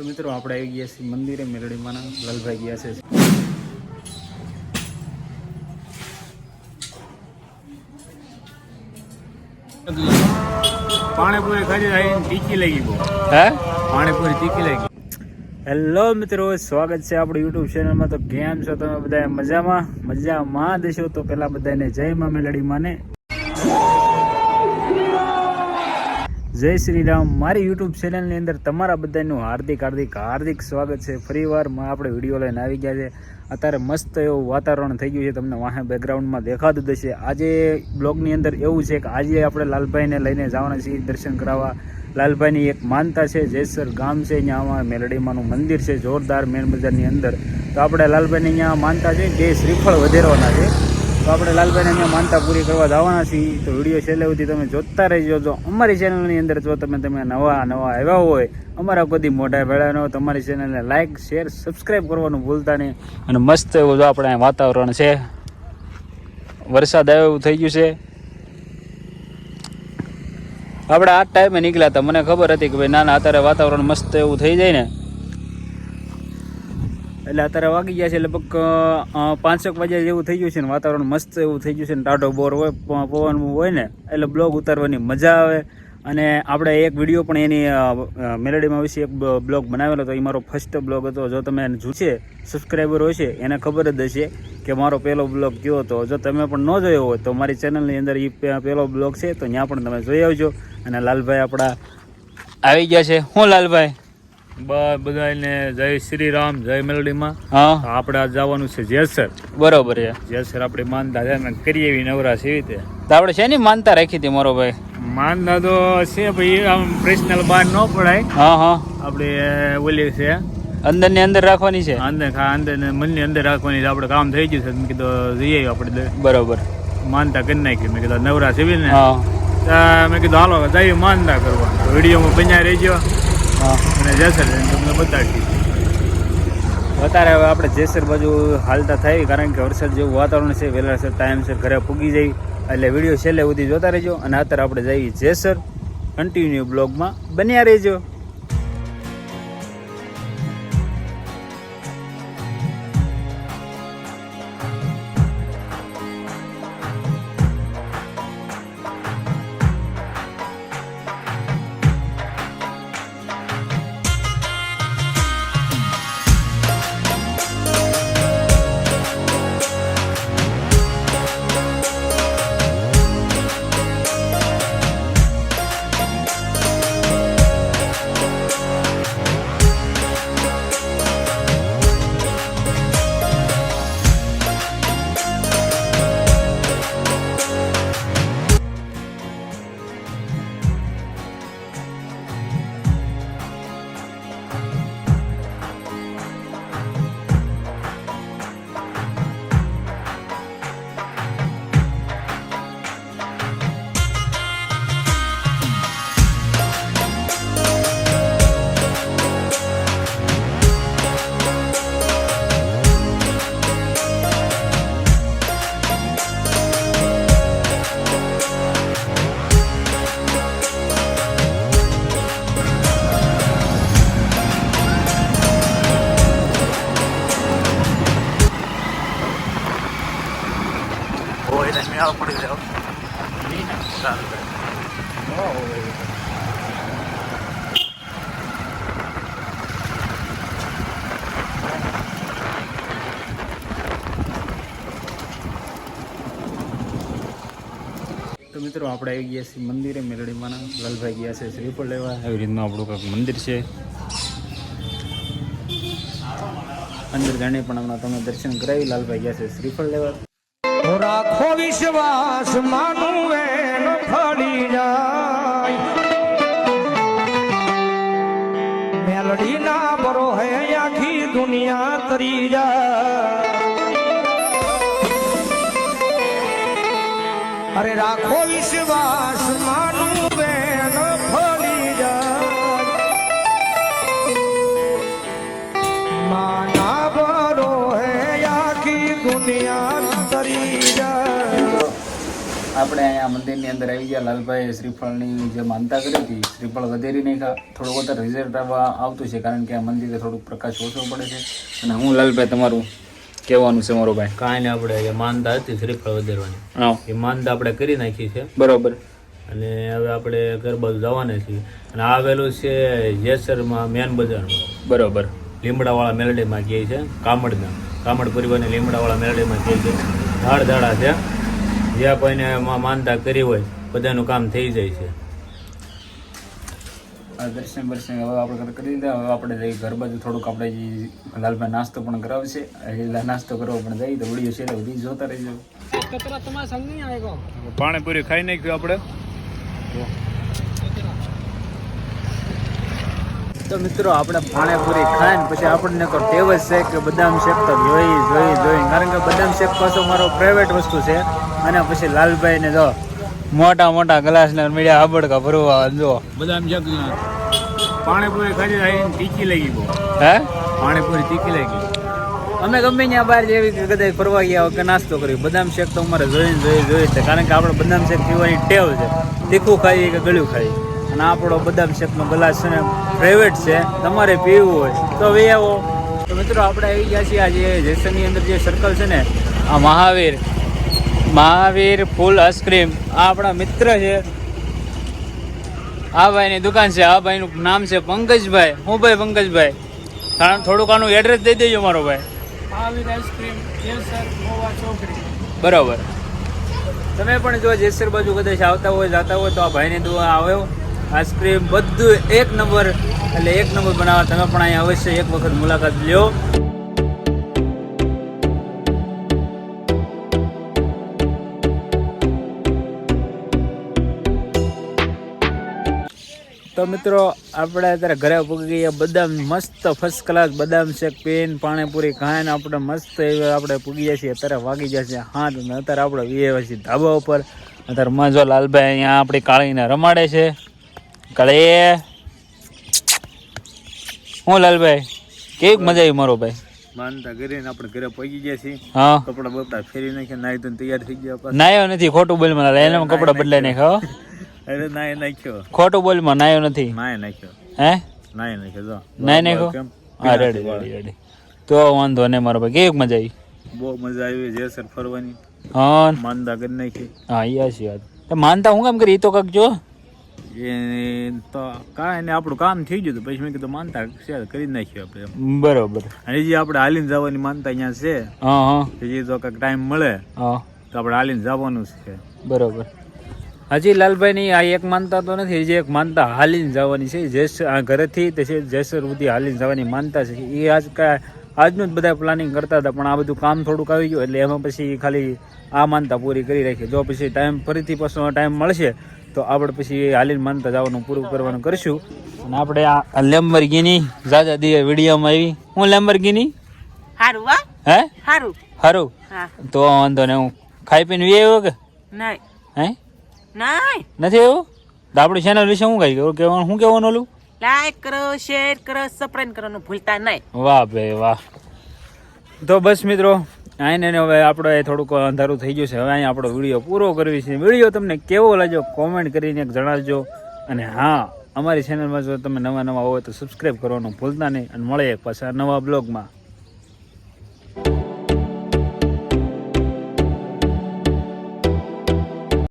તો મિત્રો આપણે આવી ગયા છીએ મંદિરે મેલડીમાંના લાલભાઈ ગયા છે. પાણીપુરી ખાધી આવીને તીખી લાગી બહુ. હે? પાણીપુરી તીખી લાગી. હેલો મિત્રો સ્વાગત છે આપણી યુટ્યુબ ચેનલમાં તો કેમ છો તમે બધા મજામાં? મજામાં દેશો તો પહેલા બધાને જય મા મેલડી જય શ્રી રામ મારી યુટ્યુબ ચેનલની અંદર તમારા બધાનું હાર્દિક હાર્દિક હાર્દિક સ્વાગત છે. ફરીવારમાં આપણે વીડિયો લઈને આવી ગયા છે. અત્યારે મસ્ત એવું વાતાવરણ થઈ ગયું છે. તમને વાહે બેકગ્રાઉન્ડમાં દેખાતું દેશે આજે બ્લોગની અંદર એવું છે કે આજે આપણે લાલભાઈને લઈને જવાના છીએ દર્શન કરાવવા. લાલભાઈની એક માનતા છે, જેસર ગામ છે અહીંયા આમાં મેલડીમાનું મંદિર છે, જોરદાર મેન બજારની અંદર. તો આપણે લાલભાઈને અહીંયા માનતા છે, જે શ્રીફળ વધેરવાના છે. તો આપણે લાલભાઈને અહીંયા માનતા પૂરી કરવા જવાના છીએ. તો વીડિયો છેલ્લે સુધી તમે જોતા રહેજો. જો અમારી ચેનલની અંદર જો તમે તમે નવા નવા આવ્યા હોય, અમારા કોઈ મોઢા ભેળા ન તમારી ચેનલને લાઇક શેર સબસ્ક્રાઈબ કરવાનું ભૂલતા નહીં. અને મસ્ત એવું જો આપણે વાતાવરણ છે. વરસાદ આવ્યો એવું થઈ ગયું છે. આપણે આ ટાઈમે નીકળ્યા હતા. મને ખબર હતી કે ભાઈ, ના ના, અત્યારે વાતાવરણ મસ્ત એવું થઈ જાય ને. એટલે અત્યારે વાગી ગયા છે લગભગ પાંચેક વાગ્યા જેવું થઈ ગયું છે ને વાતાવરણ મસ્ત એવું થઈ ગયું છે ને ટાઢો બોર હોય પવન હોય ને, એટલે બ્લોગ ઉતારવાની મજા આવે. અને આપણે એક વીડિયો પણ એની મેલેડીમાં વિશે એક બ્લોગ બનાવેલો હતો. એ મારો ફર્સ્ટ બ્લોગ હતો. જો તમે જોશે સબસ્ક્રાઈબર છે એને ખબર જ હશે કે મારો પહેલો બ્લોગ કયો હતો. જો તમે પણ ન જોયો હોય તો મારી ચેનલની અંદર એ પહેલો બ્લોગ છે, તો ત્યાં પણ તમે જોઈ આવજો. અને લાલભાઈ આપણા આવી ગયા છે. હું લાલભાઈ? બધાને જય શ્રી રામ જય મેલડીમાં. હા. આપણે આજ જવાનું છે જેસર. બરોબર છે. જેસર આપણે માનતા છે ને કરીએ એવી નવરા છે એવી રીતે. તો આપણે શેની માનતા રાખી હતી મારો ભાઈ? માનતા તો છે ભાઈ આમ પર્સનલ બહાર ન પડાય. હા હા. આપણે ઓલી છે. અંદરની અંદર રાખવાની છે? અંદર ખા અંદર ને મનની અંદર રાખવાની છે. આપણે કામ થઈ ગયું છે. મેં કીધું જઈએ આપણે બરોબર. માનતા કરી નાખી. મેં કીધું નવરા છે ને. મેં કીધું હાલો જઈએ માનતા કરવા વિડીયોમાં બન્યા રહેજો. અને જેસર તમને બતાવી અત્યારે હવે આપણે જેસર બાજુ હાલતા થાય કારણ કે વરસાદ જેવું વાતાવરણ છે વહેલાસર ટાઈમસર ઘરે પૂગી જાય. એટલે વીડિયો છેલ્લે સુધી જોતા રહેજો. અને અત્યારે આપણે જઈએ જેસર કન્ટિન્યુ બ્લોગમાં બન્યા રહેજો. તો મિત્રો આપણે આવી ગયા છીએ મંદિરે મેલડીમાંના લાલભાઈ ગયા છે શ્રીફળ લેવા. એવી રીતનું આપણું કંઈક મંદિર છે. અંદર જાણી પણ હમણાં તમે દર્શન કરાવી લાલભાઈ ગયા છે શ્રીફળ લેવા. રાખો વિશ્વાસ માનું દુનિયા તરી જા અરે રાખો વિશ્વાસ માનું આપણે અહીંયા મંદિરની અંદર આવી ગયા. લાલભાઈ શ્રીફળની જે માનતા કરી હતી શ્રીફળ વધેરી નહીં થોડું વધારે રિઝલ્ટ આવતું છે કારણ કે આ મંદિરે થોડુંક પ્રકાશ ઓછો પડે છે. અને હું લાલભાઈ તમારું કહેવાનું છે મારો ભાઈ. કાંઈ નહીં આપણે જે માનતા હતી શ્રીફળ વધેરવાની. હા. એ માનતા આપણે કરી નાખી છે. બરોબર. અને હવે આપણે ઘર બાજુ જવાના છીએ. અને આવેલું છે જેસરમાં મેન બજારમાં. બરોબર. લીમડાવાળા મેલડીમાં કહે છે કામડના. કામડ પરિવારની લીમડાવાળા મેલડીમાં કહે છે ધાડ ધાડા છે. જ્યાં કોઈને માનતા કરી હોય બધાનું કામ થઈ જાય છે. આ દર્શન બર્શન હવે આપણે કરી દીધા હવે આપણે ઘર બાજુ થોડુંક આપણે લાલભાઈ નાસ્તો પણ કરાવશે નાસ્તો કરવા પણ જઈએ તો વીડિયો છે બધી જોતા રહીજો. પાણીપુરી ખાઈ નાખ્યું આપણે. તો મિત્રો આપણે પાણીપુરી ખાઈને પછી આપણને તો ટેવ જ છે કે બદામ શેક તો જોઈ જોઈ જોઈ. કારણ કે બદામ શેક પાછો મારો પ્રાઇવેટ વસ્તુ છે. અને પછી લાલભાઈને જો મોટા મોટા ગ્લાસ ને મીડિયા આબડકા ભરવા જો. બદામ શેક પાણીપુરી ખાધી આવીને તીખી લાગી બહુ. હે? પાણીપુરી તીખી લાગી. અમે ગમે ત્યાં બહાર જેવી કે કદાચ ફરવા ગયા કે નાસ્તો કર્યો બદામ શેક તો અમારે જોઈને જોઈ જોઈ છે. કારણ કે આપણે બદામ શેક પીવાની ટેવ છે. તીખું ખાઈએ કે ગળ્યું ખાઈએ? અને આપણો બદામ શેકનો ગ્લાસ છે ને પ્રાઇવેટ છે. તમારે પીવું હોય તો વે આવો. તો મિત્રો આપણે આવી ગયા છીએ આજે જેસરની અંદર જે સર્કલ છે ને આ મહાવીર. મહાવીર ફૂલ આઈસ્ક્રીમ આ આપણા મિત્ર છે. આ ભાઈની દુકાન છે. આ ભાઈનું નામ છે પંકજભાઈ. હું ભાઈ પંકજભાઈ? કારણ થોડુંક આનું એડ્રેસ દઈ દેજો મારો ભાઈ. બરાબર. તમે પણ જો જેસર બાજુ કદાચ આવતા હોય જાતા હોય તો આ ભાઈની દુઆ આવ્યો આઈસ્ક્રીમ બધું એક નંબર, એટલે એક નંબર બનાવવા તમે પણ અહીંયા અવશ્ય એક વખત મુલાકાત લ્યો. તો મિત્રો, આપણે અત્યારે ઘરે પૂગી ગયા, બદામ મસ્ત ફર્સ્ટ ક્લાસ બદામ શેક પેન પાણીપુરી ખાઈને આપણે મસ્ત આપણે પૂગી જાય છીએ, અત્યારે વાગી છે હાથ અને અત્યારે આપણે વીએ છીએ ધાબા ઉપર, અત્યારે મજો લાલભાઈ અહીંયા આપણી કાળીને રમાડે છે. કાળી હું લાલભાઈ કેવી મજા આવી મારો ભાઈ? માનતા કરીને આપણે ઘરે પહોંચી ગયા છીએ. હા. કપડા બપડા ફેરી નાખ્યા નાઈ ધોઈને તૈયાર થઈ ગયા નાયો નથી ખોટું બોલ મને એને કપડા બદલાઈ નાખ્યો. અરે નાય નાખ્યો. ખોટું બોલમાં નાયો નથી. નાય નાખ્યો. હે? નાય નાખ્યો જો. નાય નાખ્યો? હા રેડી રેડી તો વાંધો નહીં મારો ભાઈ કેવી મજા આવી? બહુ મજા આવી જેસર ફરવાની. હા. માનતા કરી નાખી. હા હાચી વાત. માનતા હું કામ કરી? તો કાક જો. એ તો કાંઈ ને આપણું કામ થઈ ગયું હતું. પછી મેં કીધું માનતા શેર કરી નાખ્યું આપણે. બરોબર. અને જે આપણે હાલીને જવાની માનતા અહીંયા છે. હા તો કાંઈક ટાઈમ મળે. હા. તો આપણે હાલીને જવાનું છે. બરોબર. હજી લાલભાઈની આ એક માનતા તો નથી હજી એક માનતા હાલીને જવાની છે. જેસ આ ઘરેથી તે જેસર સુધી હાલીને જવાની માનતા છે. એ આજ કા આજનું જ બધા પ્લાનિંગ કરતા હતા પણ આ બધું કામ થોડુંક આવી ગયું એટલે એમાં પછી ખાલી આ માનતા પૂરી કરી રાખી. જો પછી ટાઈમ ફરીથી પાછો ટાઈમ મળશે તો આપણે પછી હાલીને માનતા જવાનું પૂરું કરવાનું કરીશું. અને આપણે આ લેમ્બરગીની જાજા દીએ વિડીયોમાં આવી. હું લેમ્બરગીની હારું વા હે? હારું. સારું તો વાંધો ને હું ખાઈ પીને વી આવ્યો કે? નહીં. હે? નહીં. નથી એવું તો આપણી ચેનલ વિશે હું કઈ કેવાનું શું કહેવાનું ઓલું? લાઈક કરો, શેર કરો સબસ્ક્રાઇબ કરવાનું ભૂલતા નહીં. વાહ ભાઈ વાહ. તો બસ મિત્રો, આઈને હવે આપણે થોડુંક અંધારું થઈ ગયું છે. હવે અહીંયા આપણો વીડિયો પૂરો કરવી છે. વીડિયો તમને કેવો લાગ્યો કોમેન્ટ કરીને જણાવજો. અને હા, અમારી ચેનલમાં જો તમે નવા નવા હોય તો સબસ્ક્રાઈબ કરવાનું ભૂલતા નહીં. અને મળે પાછા નવા બ્લોગમાં